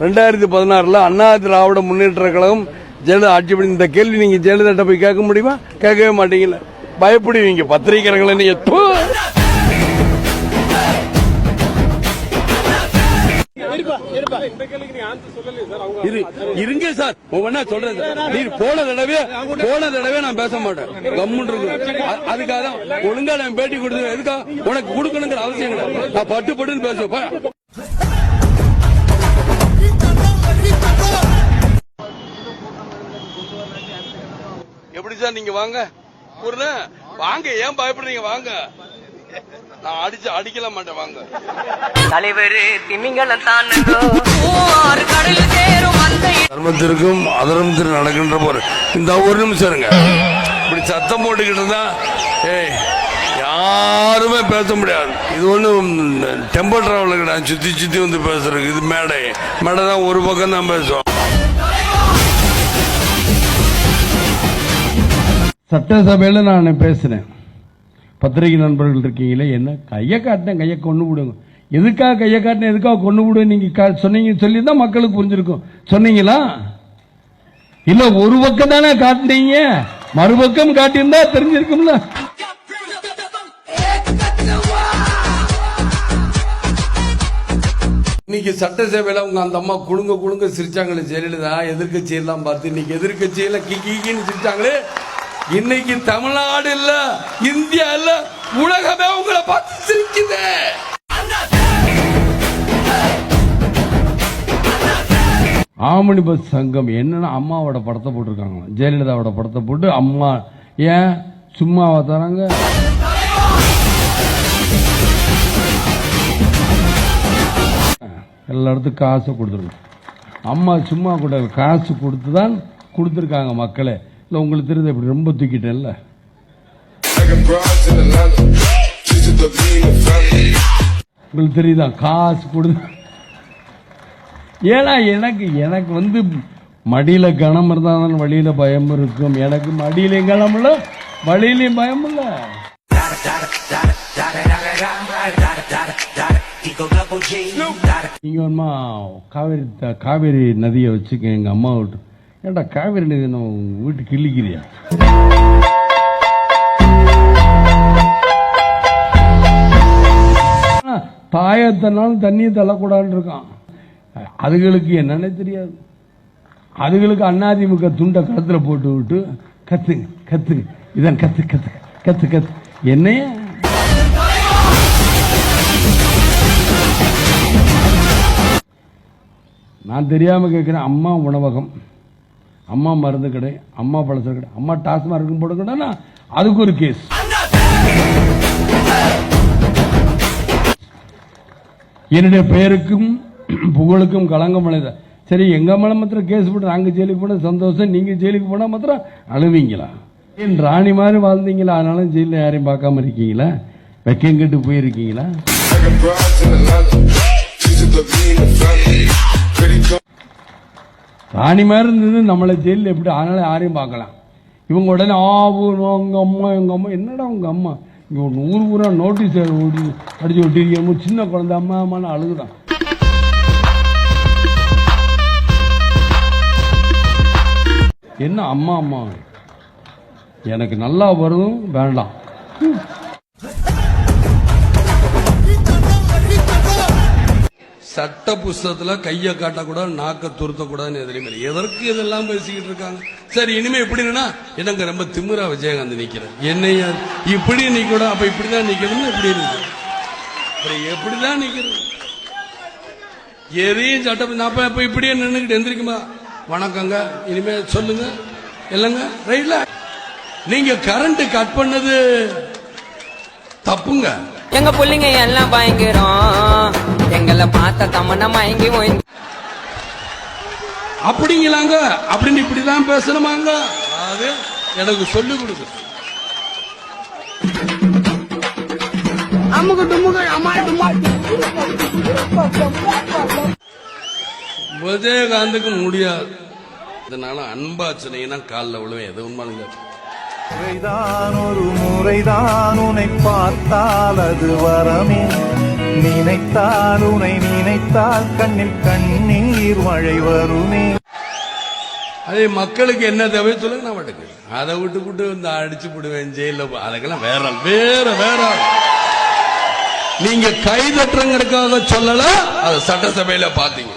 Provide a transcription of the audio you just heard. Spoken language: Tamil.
ரெண்டாயிரத்தி பதினாறுல அண்ணா திராவிட முன்னேற்ற கழகம் ஜெயலலிதா ஆட்சி பண்ணி இந்த கேள்வி நீங்க ஜெயலலிதா போய் கேட்க முடியுமா? கேட்கவே மாட்டீங்கல்ல. பயப்படுவீங்க. பத்திரிகைகளை நீங்க இருங்க சார். ஒவ்வொன்னா சொல்றேன் சார். நீர் போன தடவை போன தடவை நான் பேச மாட்டேன். அ- அதுக்காக தான் ஒழுங்கா நான் பேட்டி கொடுத்து எதுக்கா உனக்கு கொடுக்கணுங்கிற அவசியம் கிடையாது. நான் பட்டு பட்டுன்னு பேசுவேன் சார் நீங்க வாங்க. பூர்ண வாங்க ஏன் பயப்படுறீங்க? வாங்க. நான் அடிச்சு அடிக்கல மாட்டேன் வாங்க. தலைவர் திமிங்கலம் தானுங்கோ. கடல் அந்த தர்மத்திற்கும் அதர்மத்திற்கு நடக்கின்ற போற இந்த ஒரு நிமிஷம் இருங்க. இப்படி சத்தம் போட்டுக்கிட்டு இருந்தா ஏய் யாருமே பேச முடியாது. இது ஒன்றும் டெம்போ டிராவல் கிடையாது சுத்தி சுத்தி வந்து பேசுறதுக்கு. இது மேடை. மேடை தான் ஒரு பக்கம் தான் பேசுவோம். சட்டசபையில் நான் பேசினேன் பத்திரிகை நண்பர்கள் இருக்கீங்களே என்ன? கையை காட்டினேன் கையை கொண்டு விடுங்க. எதுக்காக கையை காட்டினேன் எதுக்காக கொண்டு விடு நீங்கள் சொன்னீங்கன்னு சொல்லி தான் மக்களுக்கு புரிஞ்சிருக்கும். சொன்னீங்களா? இல்லை ஒரு பக்கம் தானே காட்டினீங்க. மறுபக்கம் காட்டியிருந்தா தெரிஞ்சிருக்கும்ல. இன்னைக்கு சட்டசபையில் உங்கள் அந்த அம்மா குழுங்க குழுங்க சிரிச்சாங்களே ஜெயலலிதா எதிர்கட்சியெல்லாம் பார்த்து இன்னைக்கு எதிர்கட்சியில கிக்கின்னு சிரிச்சாங்களே. இன்னைக்கு தமிழ்நாடு இல்ல இந்தியா இல்ல உலகமே உங்களை பார்த்து சிரிக்குது. ஆமணி பஸ் சங்கம் என்னன்னா அம்மாவோட படத்தை போட்டிருக்காங்க ஜெயலலிதாவோட படத்தை போட்டு அம்மா ஏன் சும்மாவா தராங்க? எல்லா இடத்துக்கும் காசை கொடுத்துருக்கோம் அம்மா சும்மா கூட காசு கொடுத்து தான் கொடுத்துருக்காங்க மக்களே. இல்லை உங்களுக்கு தெரியுது இப்படி ரொம்ப தூக்கிட்டேன்ல. உங்களுக்கு தெரியுதா? காசு கொடுத்து ஏன்னா எனக்கு எனக்கு வந்து மடியில் கனம் இருந்தால் வழியில பயம் இருக்கும். எனக்கு மடியிலையும் கனம் இல்லை வழியிலையும் பயம் இல்லை. நீங்க ஒன்மா காவேரி த- காவேரி நதியை வச்சுக்க எங்கள் அம்மா விட்டு ஏன்டா காவேரி நீர் நம்ம வீட்டுக்கு கிள்ளிக்கிறியா? தாயத்தனாலும் தண்ணியை தள்ளக்கூடாதுன்னு இருக்கான். அதுகளுக்கு என்னன்னே தெரியாது. அதுகளுக்கு அண்ணாதிமுக துண்டை களத்தில் போட்டு விட்டு கத்துங்க கத்துங்க. இதான் கத்து கத்து கத்து கத்து. என்னைய? நான் தெரியாமல் கேட்குறேன் அம்மா உணவகம். அம்மா மருந்து கடை அம்மா பழசர் கடை அம்மா டாஸ்மார்க் போட்டுக்கிட்டா அதுக்கு ஒரு கேஸ் என்னுடைய பெயருக்கும் புகழுக்கும் களங்கம் அடைந்த சரி எங்க மேலே மாத்திரம் கேஸ் போட்டு அங்கே ஜெயிலுக்கு போனால் சந்தோஷம் நீங்க ஜெயிலுக்கு போனால் மாத்திரம் அழுவீங்களா? ஏன் ராணி மாதிரி வாழ்ந்தீங்களா? ஆனாலும் ஜெயிலில் யாரையும் பார்க்காம இருக்கீங்களா? வெக்கம் கெட்டு போயிருக்கீங்களா? ராணி மாதிரி இருந்தது நம்மளை ஜெயிலில் எப்படி ஆனாலும் யாரையும் பார்க்கலாம். இவங்க உடனே ஆவு ஊர் உங்க அம்மா எங்கள் அம்மா என்னடா உங்கள் அம்மா? இங்கே ஒரு நூறு பூரா நோட்டீஸ் ஓடி அடிச்சு ஒட்டிருக்கோம் சின்ன குழந்தை அம்மா அம்மான்னு அழுகுதான் என்ன அம்மா அம்மா? எனக்கு நல்லா வரும் வேண்டாம். சட்ட புஸ்தகத்துல கைய காட்டக்கூடாது நாக்க துருத்தக்கூடாதுன்னு எதிரிமே எதற்கு இதெல்லாம் பேசிக்கிட்டு இருக்காங்க? சரி இனிமே எப்படின்னா எனக்கு ரொம்ப திமிரா விஜயகாந்த் நிக்கிறேன் என்னையா இப்படி நிக்கணும் அப்ப இப்படிதான் நிக்கணும்னு இப்படி இருக்கு? அப்புறம் எப்படிதான் நிக்கிறது எதையும் சட்டம் நான் அப்ப அப்ப இப்படியே நின்றுக்கிட்டு எந்திரிக்குமா? வணக்கங்க இனிமே சொல்லுங்க. இல்லைங்க ரைட்ல நீங்க கரண்ட் கட் பண்ணது தப்புங்க. எங்க பிள்ளைங்க எல்லாம் பயங்கரம். எங்களை பார்த்த தமன்னா மயங்கி ஓய்ந்து. அப்படிங்களாங்க? அப்படின்னு இப்படிதான் பேசணுமாங்க? அது எனக்கு சொல்லி கொடுக்கு விஜயகாந்துக்கு முடியாது. இதனால அன்பா சொன்னீங்கன்னா காலில் விழுவேன். எது உண்மைங்க முறைதான் ஒரு முறைதான் உன்னை பார்த்தால் அது வரமே. நினைத்தால் உனை நினைத்தால் கண்ணில் கண்ணீர் மழை வருமே. அதே மக்களுக்கு என்ன தேவை சொல்லுங்க நான் மாட்டேங்க அதை விட்டு விட்டு இந்த அடிச்சு விடுவேன் ஜெயில அதுக்கெல்லாம் வேற வேற வேற நீங்க கை தட்டுறங்கிறதுக்காக சொல்லல அது சட்டசபையில பாத்தீங்க.